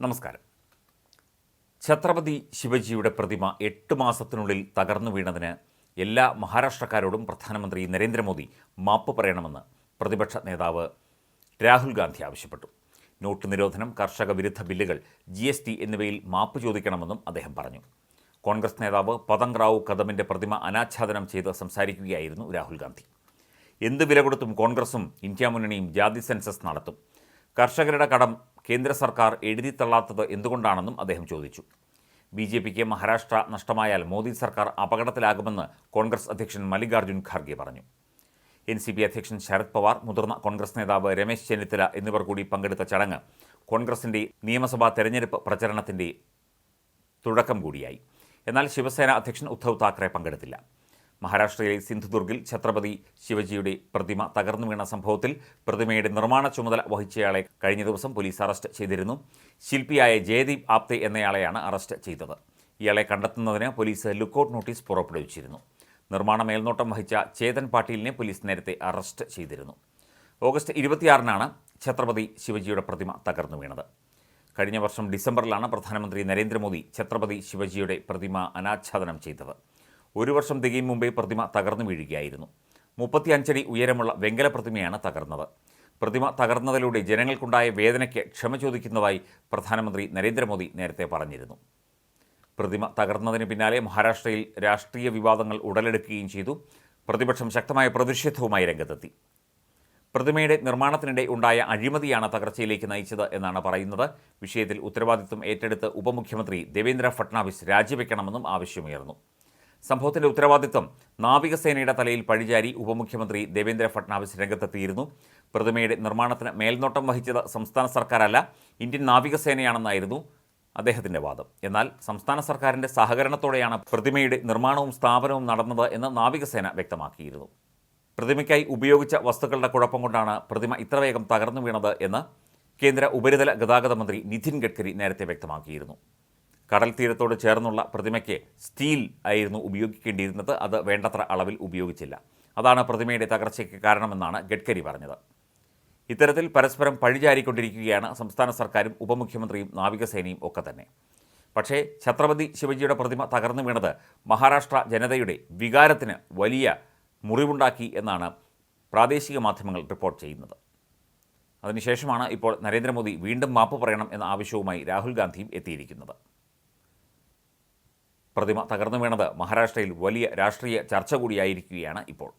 നമസ്കാരം. ഛത്രപതി ശിവജിയുടെ പ്രതിമ എട്ട് മാസത്തിനുള്ളിൽ തകർന്നു വീണതിന് എല്ലാ മഹാരാഷ്ട്രക്കാരോടും പ്രധാനമന്ത്രി നരേന്ദ്രമോദി മാപ്പ് പറയണമെന്ന് പ്രതിപക്ഷ നേതാവ് രാഹുൽ ഗാന്ധി ആവശ്യപ്പെട്ടു. നോട്ട് നിരോധനം കർഷക വിരുദ്ധ ബില്ലുകൾ ജി എസ് ടി എന്നിവയിൽ മാപ്പ് ചോദിക്കണമെന്നും അദ്ദേഹം പറഞ്ഞു. കോൺഗ്രസ് നേതാവ് പതങ് റാവു കദമിന്റെ പ്രതിമ അനാച്ഛാദനം ചെയ്ത് സംസാരിക്കുകയായിരുന്നു രാഹുൽ ഗാന്ധി. എന്ത് വില കൊടുത്തും കോൺഗ്രസും ഇന്ത്യ മുന്നണിയും ജാതി സെൻസസ് നടത്തും. കർഷകരുടെ കടം കേന്ദ്ര സർക്കാർ എഴുതിത്തള്ളാത്തത് എന്തുകൊണ്ടാണെന്നും അദ്ദേഹം ചോദിച്ചു. ബി ജെ പിക്ക് മഹാരാഷ്ട്ര നഷ്ടമായാൽ മോദി സർക്കാർ അപകടത്തിലാകുമെന്ന് കോൺഗ്രസ് അധ്യക്ഷൻ മല്ലികാർജുൻ ഖാർഗെ പറഞ്ഞു. എൻ സി പി അധ്യക്ഷൻ ശരത് പവാർ മുതിർന്ന കോൺഗ്രസ് നേതാവ് രമേശ് ചെന്നിത്തല എന്നിവർ കൂടി പങ്കെടുത്ത ചടങ്ങ് കോൺഗ്രസിന്റെ നിയമസഭാ തെരഞ്ഞെടുപ്പ് പ്രചരണത്തിന്റെ തുടക്കം കൂടിയായി. എന്നാൽ ശിവസേന അധ്യക്ഷൻ ഉദ്ധവ് താക്കറെ പങ്കെടുത്തില്ല. മഹാരാഷ്ട്രയിലെ സിന്ധുദുർഗിൽ ഛത്രപതി ശിവജിയുടെ പ്രതിമ തകർന്നു വീണ സംഭവത്തിൽ പ്രതിമയുടെ നിർമ്മാണ ചുമതല വഹിച്ചയാളെ കഴിഞ്ഞ ദിവസം പോലീസ് അറസ്റ്റ് ചെയ്തിരുന്നു. ശില്പിയായ ജയദീപ് ആപ്തെ എന്നയാളെയാണ് അറസ്റ്റ് ചെയ്തത്. ഇയാളെ കണ്ടെത്തുന്നതിന് പോലീസ് ലുക്കൌട്ട് നോട്ടീസ് പുറപ്പെടുവിച്ചിരുന്നു. നിർമ്മാണ മേൽനോട്ടം വഹിച്ച ചേതൻ പാട്ടീലിനെ പോലീസ് നേരത്തെ അറസ്റ്റ് ചെയ്തിരുന്നു. ഓഗസ്റ്റ് ഇരുപത്തിയാറിനാണ് ഛത്രപതി ശിവജിയുടെ പ്രതിമ തകർന്നു വീണത്. കഴിഞ്ഞ വർഷം ഡിസംബറിലാണ് പ്രധാനമന്ത്രി നരേന്ദ്രമോദി ഛത്രപതി ശിവജിയുടെ പ്രതിമ അനാച്ഛാദനം ചെയ്തത്. ഒരു വർഷം തികയും മുമ്പേ പ്രതിമ തകർന്നു വീഴുകയായിരുന്നു. മുപ്പത്തിയഞ്ചടി ഉയരമുള്ള വെങ്കല പ്രതിമയാണ് തകർന്നത്. പ്രതിമ തകർന്നതിലൂടെ ജനങ്ങൾക്കുണ്ടായ വേദനയ്ക്ക് ക്ഷമ ചോദിക്കുന്നതായി പ്രധാനമന്ത്രി നരേന്ദ്രമോദി നേരത്തെ പറഞ്ഞിരുന്നു. പ്രതിമ തകർന്നതിന് പിന്നാലെ മഹാരാഷ്ട്രയിൽ രാഷ്ട്രീയ വിവാദങ്ങൾ ഉടലെടുക്കുകയും ചെയ്തു. പ്രതിപക്ഷം ശക്തമായ പ്രതിഷേധവുമായി രംഗത്തെത്തി. പ്രതിമയുടെ നിർമ്മാണത്തിനിടെ ഉണ്ടായ അഴിമതിയാണ് തകർച്ചയിലേക്ക് നയിച്ചത് എന്നാണ് പറയുന്നത്. വിഷയത്തിൽ ഉത്തരവാദിത്വം ഏറ്റെടുത്ത് ഉപമുഖ്യമന്ത്രി ദേവേന്ദ്ര ഫട്നാവിസ് രാജിവെക്കണമെന്നും ആവശ്യമുയർന്നു. സംഭവത്തിന്റെ ഉത്തരവാദിത്വം നാവികസേനയുടെ തലയിൽ പഴിചാരി ഉപമുഖ്യമന്ത്രി ദേവേന്ദ്ര ഫട്നാവിസ് രംഗത്തെത്തിയിരുന്നു. പ്രതിമയുടെ നിർമ്മാണത്തിന് മേൽനോട്ടം വഹിച്ചത് സംസ്ഥാന സർക്കാരല്ല ഇന്ത്യൻ നാവികസേനയാണെന്നായിരുന്നു അദ്ദേഹത്തിന്റെ വാദം. എന്നാൽ സംസ്ഥാന സർക്കാരിന്റെ സഹകരണത്തോടെയാണ് പ്രതിമയുടെ നിർമ്മാണവും സ്ഥാപനവും നടന്നത് എന്ന് നാവികസേന വ്യക്തമാക്കിയിരുന്നു. പ്രതിമയ്ക്കായി ഉപയോഗിച്ച വസ്തുക്കളുടെ കുഴപ്പം കൊണ്ടാണ് പ്രതിമ ഇത്ര വേഗം തകർന്നു വീണത് എന്ന് കേന്ദ്ര ഉപരിതല ഗതാഗത മന്ത്രി നിതിൻ ഗഡ്കരി നേരത്തെ വ്യക്തമാക്കിയിരുന്നു. കടൽ തീരത്തോട് ചേർന്നുള്ള പ്രതിമയ്ക്ക് സ്റ്റീൽ ആയിരുന്നു ഉപയോഗിക്കേണ്ടിയിരുന്നത്. അത് വേണ്ടത്ര അളവിൽ ഉപയോഗിച്ചില്ല. അതാണ് പ്രതിമയുടെ തകർച്ചയ്ക്ക് കാരണമെന്നാണ് ഗഡ്കരി പറഞ്ഞത്. ഇത്തരത്തിൽ പരസ്പരം പഴിചാരിക്കൊണ്ടിരിക്കുകയാണ് സംസ്ഥാന സർക്കാരും ഉപമുഖ്യമന്ത്രിയും നാവികസേനയും ഒക്കെ തന്നെ. പക്ഷേ ഛത്രപതി ശിവജിയുടെ പ്രതിമ തകർന്നു വീണത് മഹാരാഷ്ട്ര ജനതയുടെ വികാരത്തിന് വലിയ മുറിവുണ്ടാക്കി എന്നാണ് പ്രാദേശിക മാധ്യമങ്ങൾ റിപ്പോർട്ട് ചെയ്യുന്നത്. അതിനുശേഷമാണ് ഇപ്പോൾ നരേന്ദ്രമോദി വീണ്ടും മാപ്പ് പറയണം എന്ന ആവശ്യവുമായി രാഹുൽ ഗാന്ധിയും എത്തിയിരിക്കുന്നത്. പ്രതിമ തകർന്നു വീണത് മഹാരാഷ്ട്രയിൽ വലിയ രാഷ്ട്രീയ ചർച്ച കൂടിയായിരിക്കുകയാണ് ഇപ്പോൾ.